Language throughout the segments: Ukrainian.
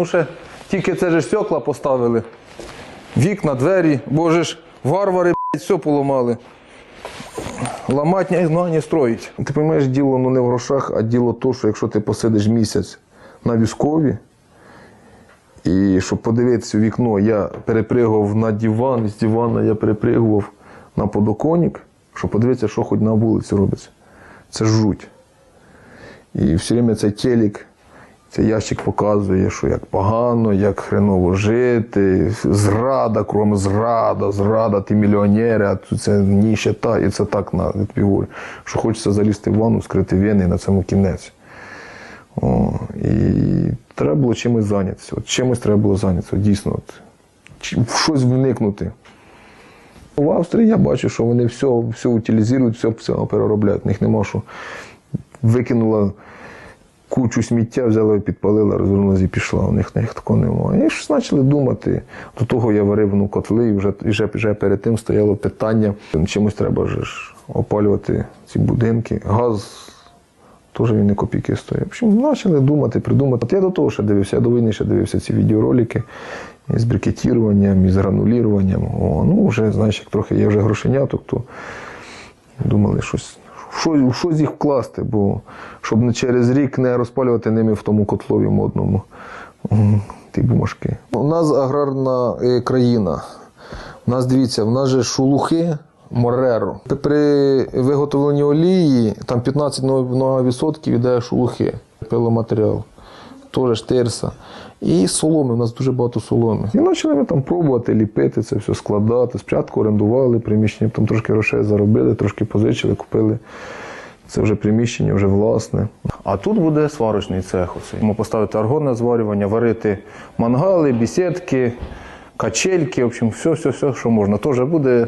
Ну ще тільки це ж стекла поставили. Вікна, двері, бо же ж варвари блядь, все поламали. Ламать ну, не строїть. Ти розумієш, діло ну, не в грошах, а діло то, що якщо ти посидиш місяць на військові, і щоб подивитися у вікно, я перепригував на диван, з дивана я перепригував на подоконник, щоб подивитися, що хоч на вулиці робиться. Це жуть. І все время цей телек, цей ящик показує, що як погано, як хреново жити, зрада, крім зрада, зрада, ти мільйонер, а це ніщета, і це так на відпівує. Що хочеться залізти в ванну, скрити вени, і на цьому кінець. О, і треба було чимось зайнятися. От чимось треба було зайнятися. Дійсно, от, в щось вникнути. В Австрії я бачу, що вони все, все утилізують, все, все переробляють. В них нема що. Викинула кучу сміття, взяла, підпалила, розвернулася і пішла. У них, них немає. І ж почали думати. До того я варив ну, котли, і вже, вже, вже перед тим стояло питання. Чимось треба ж опалювати ці будинки. Газ теж він не копійки стоїть. В общем, почали думати, придумати. От я до того ще дивився, я до війни ще дивився ці відеоролики з брикетіруванням, із грануліруванням. О, ну, вже, знаєш, як трохи є вже грошеняток, то думали щось. Що, що з їх вкласти, бо щоб не через рік не розпалювати ними в тому котлові модному ті бумажки. У нас аграрна е, країна. У нас дивіться, в нас же шулухи Мореро. При виготовленні олії там 15% йде шулухи, пиломатеріал, теж тирса. І соломи, у нас дуже багато соломи. І почали ми там пробувати ліпити це все, складати. Спочатку орендували приміщення, там трошки грошей заробили, трошки позичили, купили. Це вже приміщення, вже власне. А тут буде сварочний цех. Оцей. Ми поставити аргонне зварювання, варити мангали, бісідки, качельки, в общем, все, все, все, що можна. Теж буде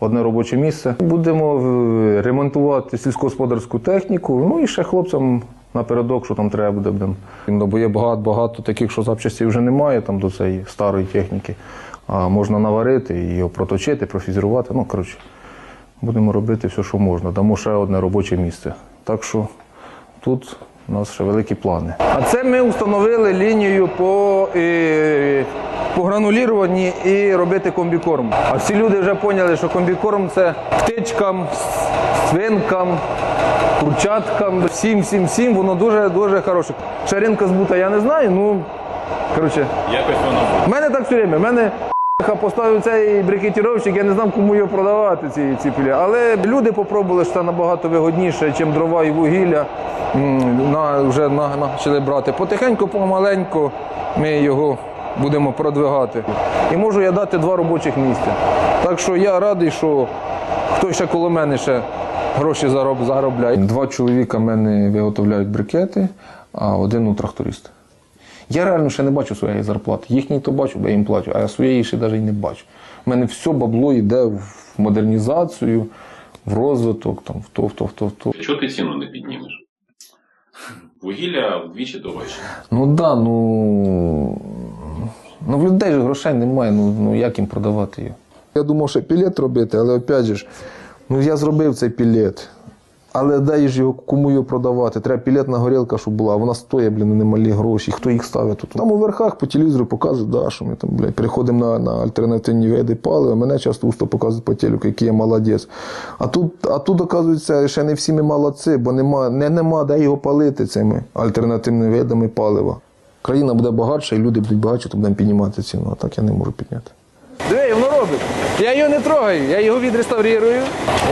одне робоче місце. Будемо ремонтувати сільськогосподарську техніку. Ну і ще хлопцям напередок, що там треба буде. будемо. Ну, бо є багато, багато таких, що запчастей вже немає там до цієї старої техніки. А можна наварити, її проточити, профізірувати. Ну, коротше, будемо робити все, що можна. Дамо ще одне робоче місце. Так що тут у нас ще великі плани. А це ми встановили лінію по, е, по грануліруванні і робити комбікорм. А всі люди вже поняли, що комбікорм це птичкам, свинкам, курчаткам, всім, всім, всім, воно дуже дуже хороше. Ще ринка збута я не знаю, ну коротше. Якось воно буде. У мене так все время. У мене поставив цей брикетіровщик, я не знав, кому його продавати, ці, ці пілі. Але люди попробували, що це набагато вигодніше, ніж дрова і вугілля. На, вже почали брати. Потихеньку, помаленьку ми його будемо продвигати. І можу я дати два робочих місця. Так що я радий, що хтось ще коло мене ще гроші заробляє. Два чоловіка в мене виготовляють брикети, а один у тракторист. Я реально ще не бачу своєї зарплати. Їхній то бачу, бо я їм плачу, а я своєї ще навіть і не бачу. У мене все бабло йде в модернізацію, в розвиток, там, в то, в то, в то, в то. Чого ти ціну не піднімеш? Вугілля вдвічі дорожче. Ну так, да, ну. Ну в людей ж грошей немає, ну, ну як їм продавати його? Я думав, що пілет робити, але опять же, ж, ну я зробив цей пілет. Але дай ж його кому його продавати? Треба пілетна горілка, щоб була. Вона стоїть, блін, немалі гроші. Хто їх ставить тут? Там у верхах по телевізору показують, да, що ми там, блядь, переходимо на, на альтернативні види палива. Мене часто усто показують по телеку, який я молодець. А тут, а тут, оказується, ще не всі ми молодці, бо нема, не, нема де його палити цими альтернативними видами палива. Країна буде багатша, і люди будуть багатші, то будемо піднімати ціну, а так я не можу підняти. Диви, воно робить. Я його не трогаю, я його відреставрую,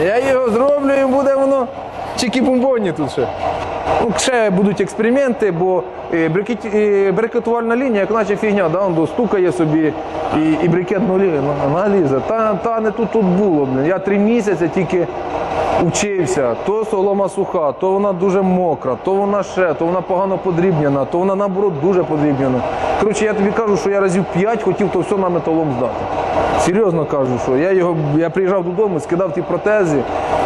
я його зроблю і буде воно чики-бомбоні тут ще. Ну, ще будуть експерименти, бо брикет- е, брикетувальна лінія, як наче фігня, да, он стукає собі і, і брикетну лінію ну, налізе. Та, та не тут тут було. Блін. Я три місяці тільки учився. То солома суха, то вона дуже мокра, то вона ще, то вона погано подрібнена, то вона наоборот дуже подрібнена. Коротше, я тобі кажу, що я разів п'ять хотів то все на металом здати. Серйозно кажу, що я його я приїжджав додому, скидав ті протези,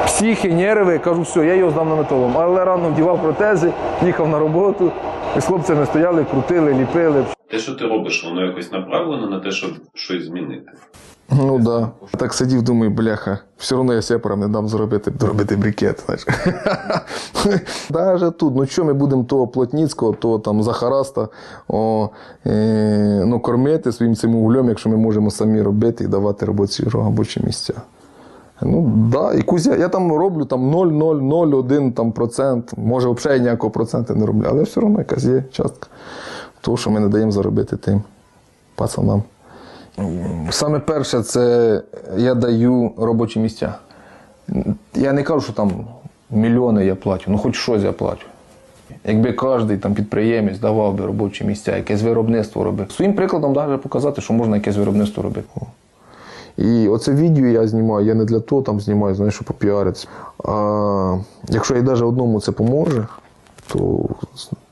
психи, нерви, кажу, все, я його здав на металом. Але рано вдівав протези, їхав на роботу, і з хлопцями стояли, крутили, ліпили. Те, що ти робиш, воно якось направлено на те, щоб щось змінити. Ну так. Да. Так сидів, думаю, бляха, все одно я сепарам не дам зробити, зробити брикет. Даже тут, ну що ми будемо того Плотніцького, того там Захараста о, е, ну, кормити своїм цим углем, якщо ми можемо самі робити і давати робочі, робочі місця. Ну да, і кузя, я там роблю там 0,001 там, процент, може взагалі ніякого проценту не роблю, але все одно якась є частка того, що ми не даємо заробити тим пацанам. Саме перше, це я даю робочі місця. Я не кажу, що там мільйони я плачу, ну хоч щось я плачу. Якби кожен там підприємець давав би робочі місця, якесь виробництво робив. Своїм прикладом навіть показати, що можна якесь виробництво робити. І оце відео я знімаю, я не для того там знімаю, знаєш, щоб попіаритися. А якщо і навіть одному це поможе, то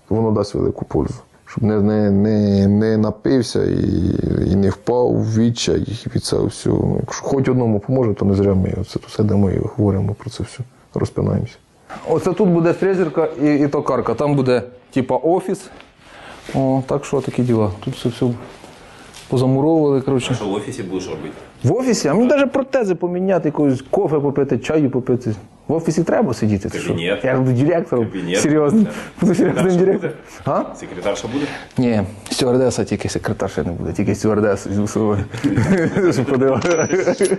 воно дасть велику пользу. Щоб не, не, не, не напився і, і не впав в відчай від цього всього. Якщо хоч одному поможе, то не зря ми тут сидимо і говоримо про це все, розпинаємося. Оце тут буде фрезерка і, і токарка. Там буде типа офіс. О, так що такі діла. Тут все, все позамуровували. Коротше. Що в офісі будеш робити? В офісі? А мені навіть протези поміняти, якогось кофе попити, чаю попити. В офісі треба сидіти. ти що? Кабінет. Я буду директором. Кабінет. Серйозно. Буду серйозним директором. А? Секретарша буде? Ні, стюардеса тільки секретарша не буде, тільки стюардеса з собою.